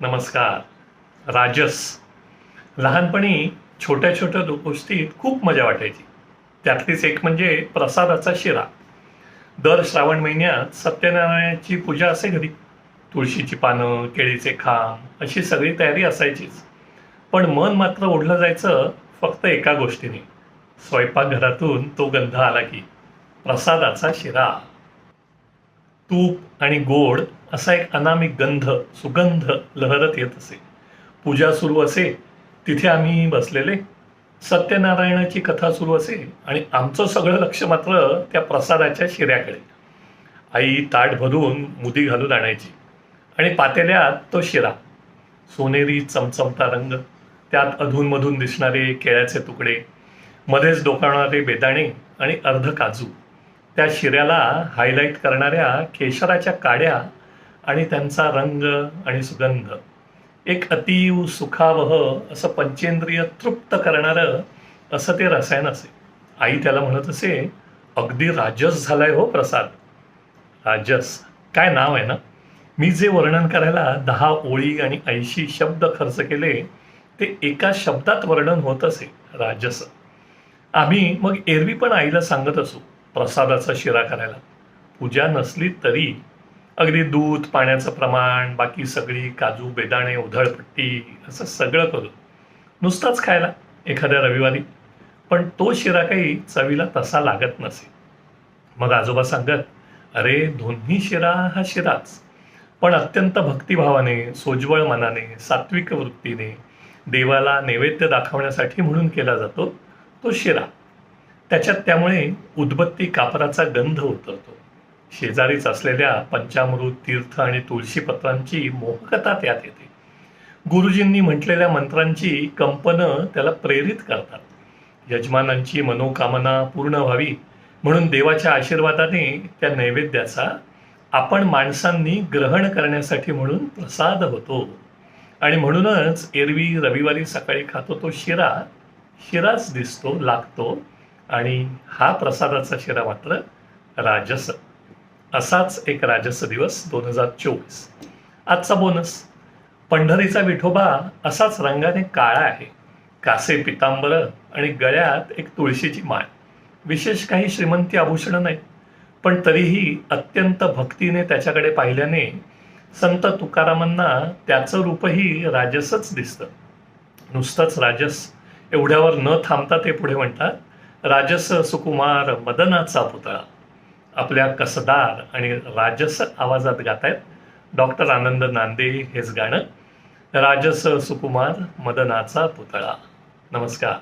नमस्कार. राजस. लहानपणी छोट्या छोट्या गोष्टीत खूप मजा वाटायची. त्यातलीच एक म्हणजे प्रसादाचा शिरा. दर श्रावण महिन्यात सत्यनारायणाची पूजा असे घरी. तुळशीची पानं केळीचे खांब अशी सगळी तयारी असायचीच. पण मन मात्र ओढलं जायचं फक्त एका गोष्टीने. स्वयंपाकघरातून तो गंध आला की प्रसादाचा शिरा. तूप आणि गोड असा एक अनामिक गंध सुगंध लहरत येत असे. पूजा सुरू असे तिथे आम्ही बसलेले. सत्यनारायणाची कथा सुरू असे आणि आमचं सगळं लक्ष मात्र त्या प्रसादाच्या शिऱ्याकडे. आई ताट भरून मुदी घालून आणायची आणि पातेल्यात तो शिरा. सोनेरी चमचमता रंग त्यात अधूनमधून दिसणारे केळ्याचे तुकडे मध्येच डोकावणारे बेदाणे आणि अर्ध काजू. त्या शिऱ्याला हायलाईट करणाऱ्या केशराच्या काड्या आणि त्यांचा रंग आणि सुगंध. एक अतीव सुखावह असं पंचेंद्रिय तृप्त करणारं असं ते रसायन असे. आई त्याला म्हणत असे अगदी राजस झालाय हो प्रसाद. राजस? काय नाव आहे ना? मी जे वर्णन करायला दहा ओळी आणि ऐंशी शब्द खर्च केले ते एका शब्दात वर्णन होत असे राजस. आम्ही मग एरवी पण आईला सांगत असू. प्रसादाचा शिरा करायला. पूजा नसली तरी अगदी दूध पाण्याचं प्रमाण बाकी सगळी काजू बेदाणे उधळपट्टी असं सगळं करून नुसताच खायला एखाद्या रविवारी. पण तो शिरा काही चवीला तसा लागत नसे. मग आजोबा सांगत अरे दोन्ही शिरा हा शिराच. पण अत्यंत भक्तिभावाने सोज्वळ मनाने सात्विक वृत्तीने देवाला नैवेद्य दाखवण्यासाठी म्हणून केला जातो तो शिरा. त्याच्यात त्यामुळे उदबत्ती कापराचा गंध उतरतो. शेजारीच असलेल्या पंचामृत तीर्थ आणि तुळशीपत्रांची मोहकता त्यात येते. गुरुजींनी म्हटलेल्या मंत्रांची कंपनं त्याला प्रेरित करतात. यजमानांची मनोकामना पूर्ण व्हावी म्हणून देवाच्या आशीर्वादाने त्या नैवेद्याचा आपण माणसांनी ग्रहण करण्यासाठी म्हणून प्रसाद होतो. आणि म्हणूनच एरवी रविवारी सकाळी खातो तो शिरा. शिराच दिसतो लागतो. आणि हा प्रसादाचा शिरा मात्र राजस. असाच एक राजस दिवस दोन हजार चोवीस. आजचा बोनस. पंढरीचा विठोबा असाच रंगाने काळा आहे. कासे पितांबर आणि गळ्यात एक तुळशीची माळ. विशेष काही श्रीमंती आभूषणं नाहीत. पण तरीही अत्यंत भक्तीने त्याच्याकडे पाहिल्याने संत तुकारामांना त्याचं रूपही राजसच दिसतं. नुसतंच राजस. एवढ्यावर न थांबता ते पुढे म्हणतात राजस सुकुमार मदनाचा पुतळा आपल्या कसदार आणि राजस आवाजात गातायत डॉक्टर आनंद नांदे हेच गाणं. राजस सुकुमार मदनाचा पुतळा. नमस्कार.